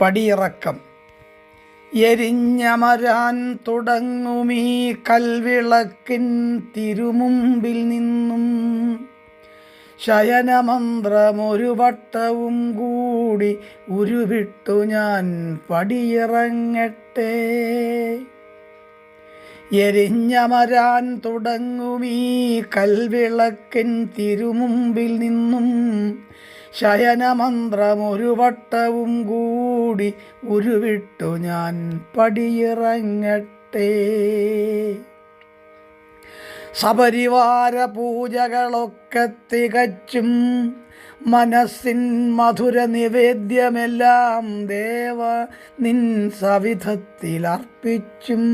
പടിയിറക്കം. എരിഞ്ഞമരാൻ തുടങ്ങുമീ കൽവിളക്കിൻ തിരുമുമ്പിൽ നിന്നും. ശയനമന്ത്രമൊരു വട്ടവും കൂടി ഉരുവിട്ടു ഞാൻ പടിയിറങ്ങട്ടെ. എരിഞ്ഞമരാൻ തുടങ്ങുമീ കൽവിളക്കൻ തിരുമുമ്പിൽ നിന്നും. ശയനമന്ത്രമൊരു വട്ടവും കൂടി ഉരുവിട്ടു ഞാൻ പടിയിറങ്ങട്ടെ. സപരിവാര പൂജകളൊക്കെ തികച്ചും മനസ്സിൻ മധുര നിവേദ്യമെല്ലാം ദേവ നിൻ സവിധത്തിൽ അർപ്പിച്ചും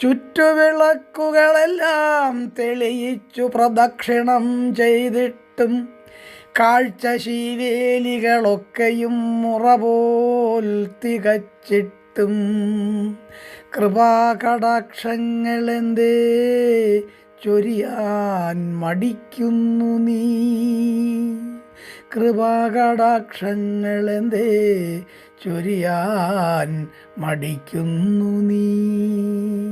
ചുറ്റുവിളക്കുകളെല്ലാം തെളിയിച്ചു പ്രദക്ഷിണം ചെയ്തിട്ടും കാഴ്ച ശീവേലികളൊക്കെയും മുറപോൽ തികച്ചിട്ടും. കൃപാകടാക്ഷങ്ങളെന്തേ ചൊരിയാൻ മടിക്കുന്നു നീ? കൃപാകടാക്ഷങ്ങളെന്തേ ചൊരിയാൻ മടിക്കുന്നു നീ?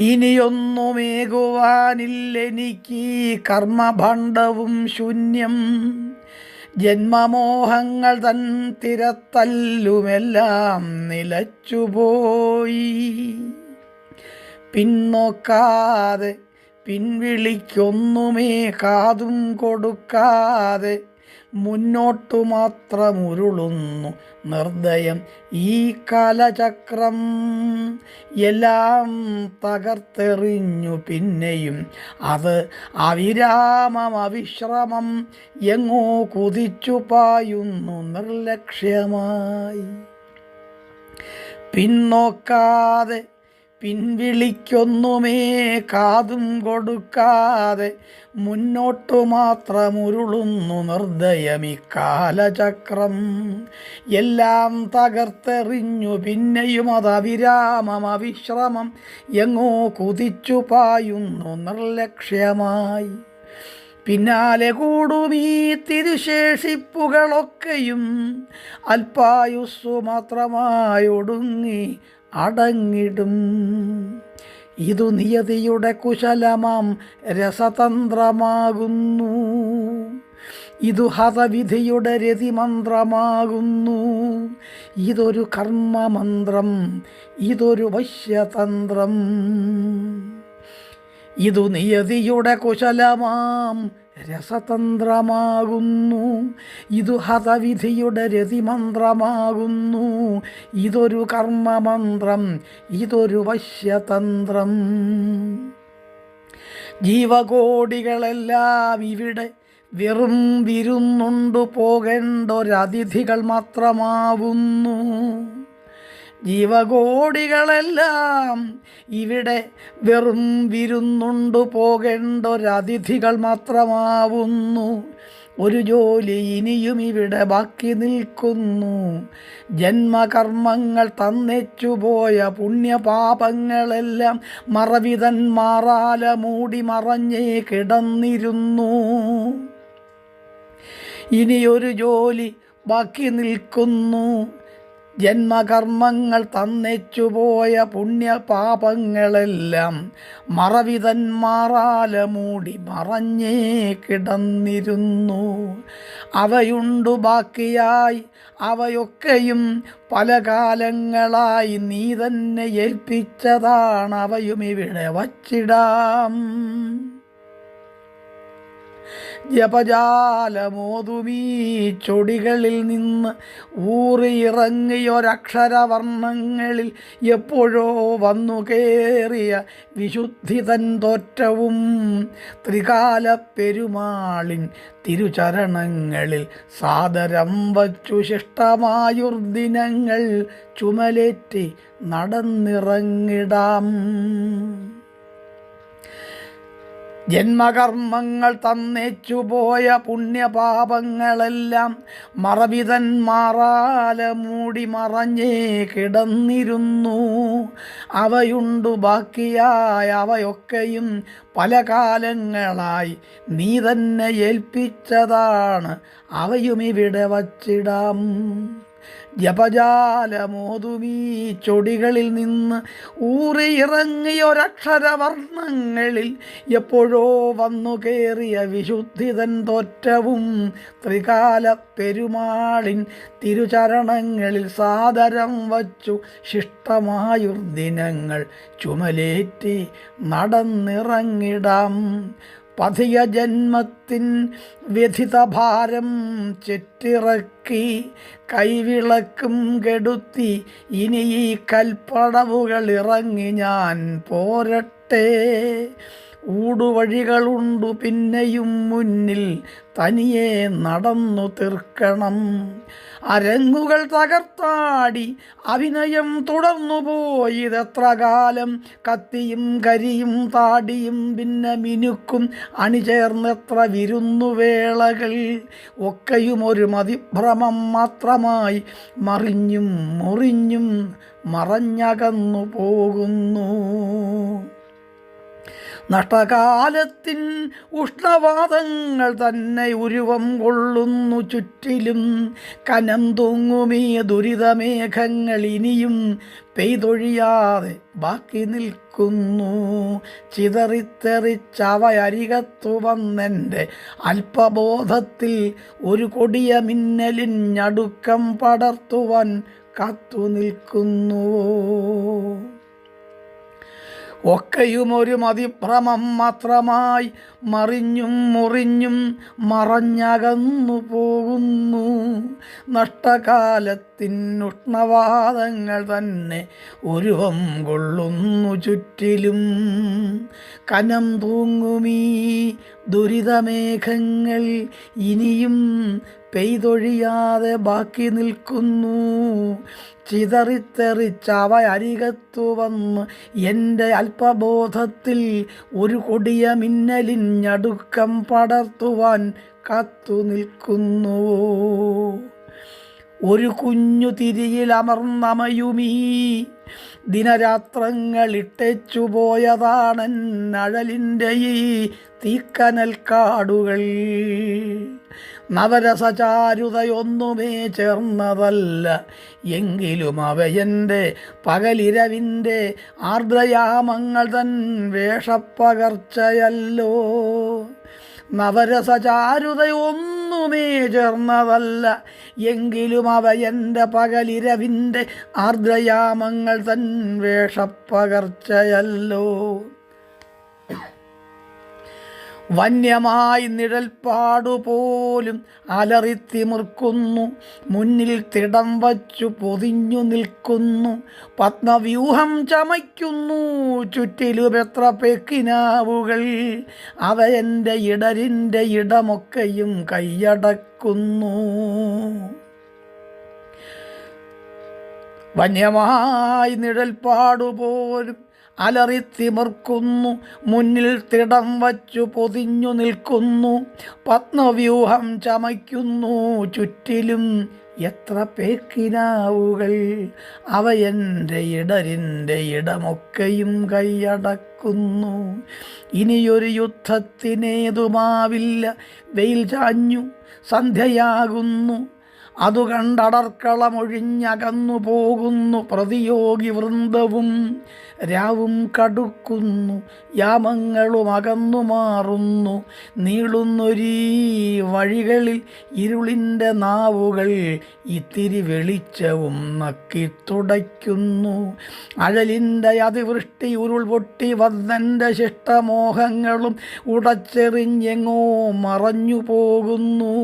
ഇനിയൊന്നുമേകുവാനില്ലെനിക്ക് കർമ്മഭണ്ഡവും ശൂന്യം. ജന്മമോഹങ്ങൾ തൻ തിരത്തല്ലുമെല്ലാം നിലച്ചുപോയി. പിന്നോക്കാതെ പിൻവിളിക്കൊന്നുമേ കാതും കൊടുക്കാതെ മുന്നോട്ടു മാത്രമുരുളുന്നു നിർദ്ദയം ഈ കാലചക്രം. എല്ലാം തകർത്തെറിഞ്ഞു പിന്നെയും അത് അവിരാമം അവിശ്രമം എങ്ങോ കുതിച്ചു പായുന്നു നിർലക്ഷ്യമായി. പിന്നോക്കാതെ പിൻവിളിക്കൊന്നുമേ കാതും കൊടുക്കാതെ മുന്നോട്ടു മാത്രമുരുളുന്നു നിർദ്ദയമി എല്ലാം തകർത്തെറിഞ്ഞു പിന്നെയും അത് അവിരാമം അവിശ്രമം എങ്ങോ കുതിച്ചു പായുന്നു നിർലക്ഷ്യമായി. പിന്നാലെ കൂടും ഈ തിരുശേഷിപ്പുകളൊക്കെയും അല്പായുസ്സു മാത്രമായി ഒടുങ്ങി അടങ്ങിടും. ഇതു നിയതിയുടെ കുശലമാം രസതന്ത്രമാകുന്നു. ഇതു ഹതവിധിയുടെ രതിമന്ത്രമാകുന്നു. ഇതൊരു കർമ്മമന്ത്രം ഇതൊരു വശ്യതന്ത്രം. ഇതു നിയതിയുടെ കുശലമാം രസതന്ത്രമാകുന്നു. ഇതു ഹതവിധിയുടെ രതിമന്ത്രമാകുന്നു. ഇതൊരു കർമ്മമന്ത്രം ഇതൊരു വശ്യതന്ത്രം. ജീവകോടികളെല്ലാം ഇവിടെ വെറും വിരുന്നുണ്ടു പോകേണ്ടൊരതിഥികൾ മാത്രമാവുന്നു. ജീവകോടികളെല്ലാം ഇവിടെ വെറും വിരുന്നുണ്ടു പോകേണ്ടൊരതിഥികൾ മാത്രമാവുന്നു. ഒരു ജോലി ഇനിയും ഇവിടെ ബാക്കി നിൽക്കുന്നു. ജന്മകർമ്മങ്ങൾ തന്നെച്ചുപോയ പുണ്യപാപങ്ങളെല്ലാം മറവിതൻ മാറാല മൂടി മറഞ്ഞേ കിടന്നിരുന്നു. ഇനിയൊരു ജോലി ബാക്കി നിൽക്കുന്നു. ജന്മകർമ്മങ്ങൾ തന്നെച്ചുപോയ പുണ്യപാപങ്ങളെല്ലാം മറവിതൻ മറവിതന്മാറാല മൂടി മറഞ്ഞേ കിടന്നിരുന്നു. അവയുണ്ടു ബാക്കിയായി അവയൊക്കെയും പല കാലങ്ങളായി നീ തന്നെ ഏൽപ്പിച്ചതാണ് അവയും ഇവിടെ വച്ചിടാം. ജപജാലമോതുമീ ചൊടികളിൽ നിന്ന് ഊറിയിറങ്ങിയൊരക്ഷരവർണങ്ങളിൽ എപ്പോഴോ വന്നു കയറിയ വിശുദ്ധി തൻ തോറ്റവും ത്രികാല പെരുമാളിൻ തിരുചരണങ്ങളിൽ സാദരം വച്ചു ശിഷ്ടമായുർദിനങ്ങൾ ചുമലേറ്റി നടന്നിറങ്ങിടാം. ജന്മകർമ്മങ്ങൾ തന്നേച്ചുപോയ പുണ്യപാപങ്ങളെല്ലാം മറവിതന്മാറാല മൂടി മറഞ്ഞേ കിടന്നിരുന്നു. അവയുണ്ടു ബാക്കിയായ അവയൊക്കെയും പല കാലങ്ങളായി നീ തന്നെ ഏൽപ്പിച്ചതാണ്. അവയും ഇവിടെ വച്ചിടാം. ജപജാലമോതുമീ ചൊടികളിൽ നിന്ന് ഊറിയിറങ്ങിയൊരക്ഷരവർണങ്ങളിൽ എപ്പോഴോ വന്നു കയറിയ വിശുദ്ധിതൻ തോറ്റവും ത്രികാല പെരുമാളിൻ തിരുചരണങ്ങളിൽ സാദരം വച്ചു ശിഷ്ടമായുർദിനങ്ങൾ ചുമലേറ്റി നടന്നിറങ്ങിടാം. പതിയ ജന്മത്തിൻ വ്യഥിതഭാരം ചെറ്റിറക്കി കൈവിളക്കും കെടുത്തി ഇനി ഈ കൽപ്പടവുകൾ ഇറങ്ങി ഞാൻ പോരട്ടെ. ഊടുവഴികളുണ്ടു പിന്നെയും മുന്നിൽ തനിയെ നടന്നു തീർക്കണം. അരങ്ങുകൾ തകർത്താടി അഭിനയം തുടർന്നു പോയിതെത്ര കാലം കത്തിയും കരിയും താടിയും പിന്നെ മിനുക്കും അണിചേർന്നെത്ര വിരുന്നുവേളകൾ. ഒക്കെയും ഒരു മതിഭ്രമം മാത്രമായി മറിഞ്ഞും മുറിഞ്ഞും മറഞ്ഞകന്നു പോകുന്നു. നഷ്ടകാലത്തിൻ ഉഷ്ണവാദങ്ങൾ തന്നെ ഉരുവം കൊള്ളുന്നു ചുറ്റിലും. കനം തൂങ്ങുമേ ദുരിതമേഘങ്ങൾ ഇനിയും പെയ്തൊഴിയാതെ ബാക്കി നിൽക്കുന്നു. ചിതറിത്തെറിച്ചവയരികത്തു വന്നെന്റെ അല്പബോധത്തിൽ ഒരു കൊടിയ മിന്നലിൻ ഞടുക്കം പടർത്തുവാൻ കാത്തു നിൽക്കുന്നുവോ ഒക്കെയും ഒരു മതിഭ്രമം മാത്രമായി മറിഞ്ഞും മുറിഞ്ഞും മറഞ്ഞകന്നു പോകുന്നു. നഷ്ടകാലത്തിനുഷ്ണവാദങ്ങൾ തന്നെ ഉരുവം കൊള്ളുന്നു ചുറ്റിലും. കനം തൂങ്ങുമീ ദുരിതമേഘങ്ങൾ ഇനിയും പെയ്തൊഴിയാതെ ബാക്കി നിൽക്കുന്നു. ചിതറിത്തെറിച്ചവ അരികത്തു വന്ന് എന്റെ അല്പബോധത്തിൽ ഒരു കൊടിയ മിന്നലിഞ്ഞടുക്കം പടർത്തുവാൻ കാത്തു നിൽക്കുന്നു. ഒരു കുഞ്ഞു തിരിയിൽ അമർന്നമയുമീ ദിനരാത്രങ്ങളിട്ടേച്ചു പോയതാണെന്നഴലിന്റെ ഈ തീക്കനൽ കാടുകൾ. നവരസചാരുതയൊന്നുമേ ചേർന്നതല്ല എങ്കിലും അവയന്റെ പകലിരവിന്റെ ആർദ്രയാമങ്ങൾ തൻ വേഷപ്പകർച്ചയല്ലോ. നവരസചാരുതയൊന്നുമേ ചേർന്നതല്ല. എങ്കിലും അവ എന്റെ പകലിരവിന്റെ ആർദ്രയാമങ്ങൾ തൻ വേഷപ്പകർച്ചയല്ലോ. വന്യമായി നിഴൽപ്പാടുപോലും അലറിത്തിമിർക്കുന്നു മുന്നിൽ തിടം വച്ചു പൊതിഞ്ഞു നിൽക്കുന്നു. പത്മവ്യൂഹം ചമയ്ക്കുന്നു. ചുറ്റിലും എത്ര പെക്കിനാവുകൾ. അവ എന്റെ ഇടരിന്റെ ഇടമൊക്കെയും കൈയടക്കുന്നു. വന്യമായി നിഴൽപ്പാടുപോലും അലറിത്തിമിർക്കുന്നു മുന്നിൽ തിടം വച്ചു പൊതിഞ്ഞു നിൽക്കുന്നു പത്മവ്യൂഹം ചമയ്ക്കുന്നു ചുറ്റിലും എത്ര പേക്കിനാവുകൾ അവയെന്റെ ഇടരിന്റെ ഇടമൊക്കെയും കൈയടക്കുന്നു. ഇനിയൊരു യുദ്ധത്തിനേതുമാവില്ല വെയിൽ ചാഞ്ഞു സന്ധ്യയാകുന്നു അതു കണ്ടടർക്കളമൊഴിഞ്ഞകന്നു പോകുന്നു പ്രതിയോഗി വൃന്ദവും. രാവും കടുക്കുന്നു യാമങ്ങളും അകന്നു മാറുന്നു. നീളുന്നൊരീ വഴികളിൽ ഇരുളിന്റെ നാവുകൾ ഇത്തിരി വെളിച്ചവും നക്കിത്തുടയ്ക്കുന്നു അഴലിന്റെ അതിവൃഷ്ടി ഉരുൾ പൊട്ടി വന്നന്റെ ശിഷ്ടമോഹങ്ങളും ഉടച്ചെറിഞ്ഞെങ്ങോ മറഞ്ഞു പോകുന്നു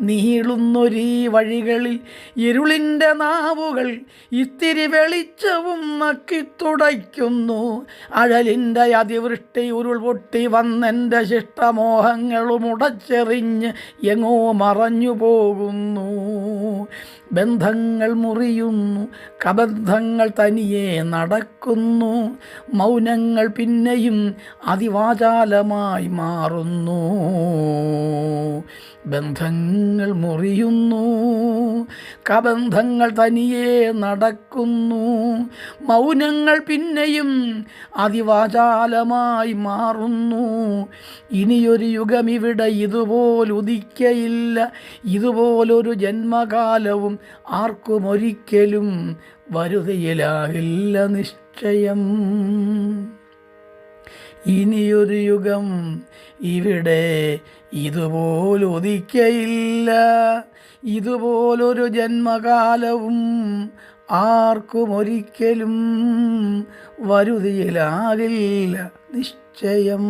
നീളുന്നൊരീ വഴികളിൽ ഇരുളിന്റെ നാവുകൾ ഇത്തിരി വെളിച്ചവും നക്കിത്തുടയ്ക്കുന്നു അഴലിന്റെ അതിവൃഷ്ടി ഉരുൾ പൊട്ടി വന്നെന്റെ ശിഷ്ടമോഹങ്ങളും ഉടച്ചെറിഞ്ഞ് എങ്ങോ മറഞ്ഞു പോകുന്നു. ബന്ധങ്ങൾ മുറിയുന്നു കബന്ധങ്ങൾ തനിയെ നടക്കുന്നു. മൗനങ്ങൾ പിന്നെയും അതിവാചാലമായി മാറുന്നു. ബന്ധങ്ങൾ മുറിയുന്നു. കബന്ധങ്ങൾ തനിയെ നടക്കുന്നു. മൗനങ്ങൾ പിന്നെയും അതിവാചാലമായി മാറുന്നു. ഇനിയൊരു യുഗം ഇവിടെ ഇതുപോലുദിക്കയില്ല ഇതുപോലൊരു ജന്മകാലവും ആർക്കും ഒരിക്കലും വരുതയിലാകില്ല നിശ്ചയം. ഇനിയൊരു യുഗം ഇവിടെ ഇതുപോലൊതിക്കയില്ല. ഇതുപോലൊരു ജന്മകാലവും ആർക്കും ഒരിക്കലും വരുതിയിലാകില്ല നിശ്ചയം.